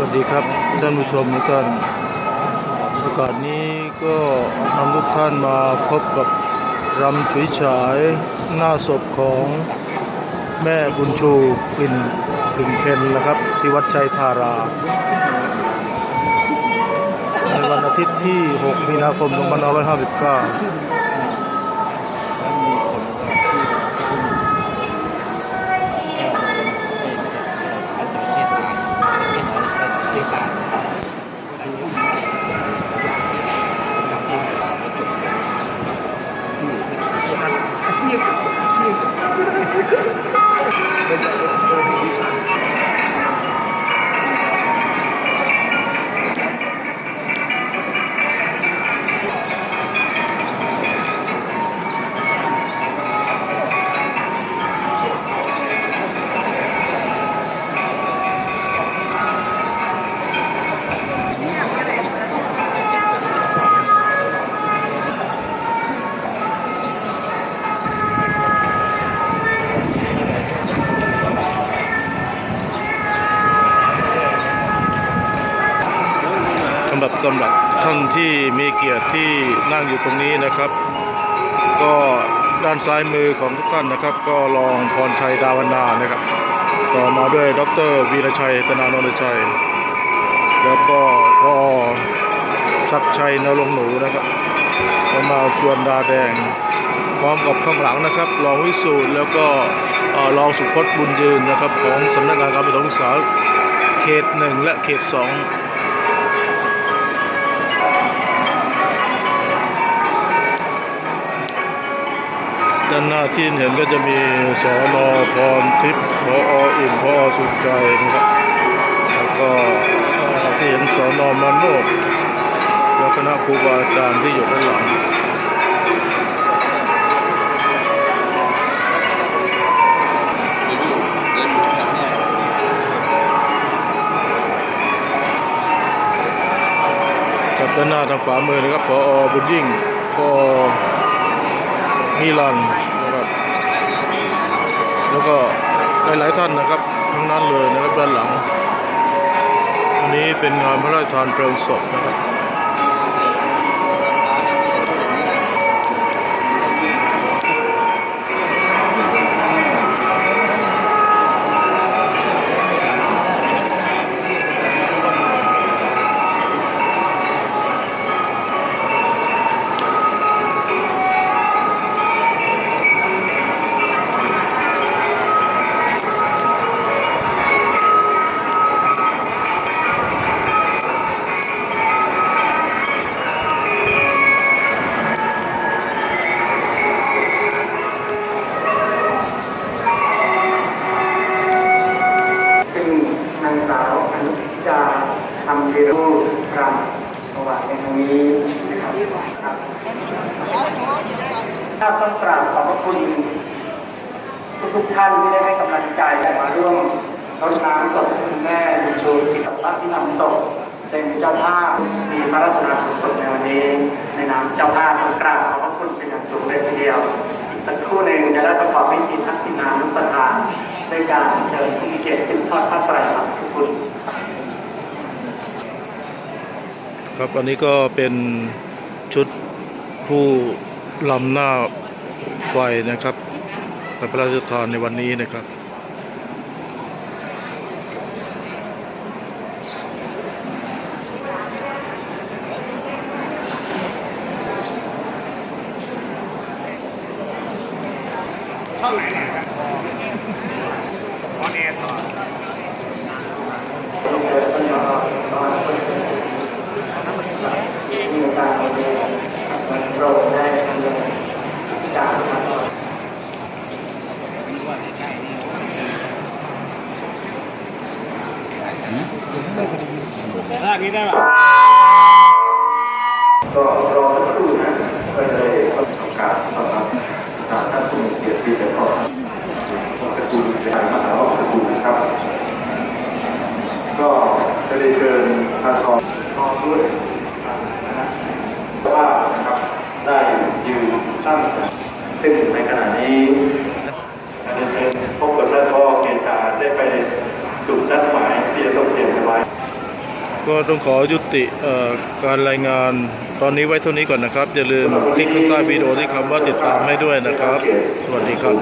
วัสดีครับท่านผู้ชมทุกท่านโอกาสนี้ก็นำทุกท่านมาพบกับรำฉุยฉายหน้าศพของแม่บุญชูปิ่นปิ่นเพนนะครับ ที่วัดชัยธารา ในวันอาทิตย์ที่ 6 มีนาคม 2559你 สำหรับสำหรับท่านที่มีเกียรติที่นั่งอยู่ตรงนี้นะครับ ก็ด้านซ้ายมือของทุกท่านนะครับ ก็รองพรชัยดาวนานะครับ ต่อมาด้วยดรวีรชัยตนานนท์ชัย แล้วก็พ่อชัดชัยนรงหนูนะครับแล้วมาจวนดาแดง พร้อมกับข้างหลังนะครับรองวิสูตรแล้วก็รองสุพจน์บุญยืนนะครับ ของสำนักงานการประถมศึกษาเขตหนึ่งและเขตสอง ด้านหน้าที่เห็นก็จะมีสอนอพรทิพย์พออิ่มพอสุขใจนะครับแล้วก็ที่เห็นสอนอมานโนกและคณะครูบาอาจารย์ที่อยู่ด้านหลังกับด้านหน้าทางขวามือนะครับพอบุญยิ่งพอ นิลานนะครับ แล้วก็หลายๆท่านนะครับ ทั้งนั้นเลยนะครับด้านหลัง อันนี้เป็นงานพระราชทานเพลิงศพนะครับ ถ้าต้องกราบขอบพระคุณ ทุกๆท่านที่ได้ให้กำลังใจและมาร่วมรดน้ำศพคุณแม่บุญชูกิจวัตรที่นำศพเป็นเจ้าภาพมีพระราชทานศพในวันนี้ ในนามเจ้าภาพกราบขอบพระคุณเป็นอย่างสูงเลยทีเดียวอีกสักครู่หนึ่งจะได้ประกอบพิธีทักษิณานุปทานด้วยการเชิญผู้มีเกียรติขึ้นทอดผ้าไตรครับทุกคุณครับอันนี้ก็เป็นชุดผู้ ลำหน้าไฟนะครับพระราชทานในวันนี้นะครับท่างไหนนะครับออนแอร์ต่อการเอาไปมันโปรดได้ทำเลยจากครับ ลาก นี้ได้ป่ะก็รอสักครู่นะก็เลยประกาศต้อนรับท่านผู้มีเกียรติที่จะขอตระกูลเป็นมหาวัตระกูนะครับ ก็จะได้เชิญท่างสองพร้อมด้วยนะว่านะครับได้ยืนตั้งซึ่งในขณะนี้การเชิญพบกับท่านพ่อเกษาได้ไปจุดนัดหมายที่จะต้องเตรียม ก็ต้องขอยุติการรายงานตอนนี้ไว้เท่านี้ก่อนนะครับ อย่าลืมคลิกข้างใต้วิดีโอที่คำว่าติดตามให้ด้วยนะครับ สวัสดีครับ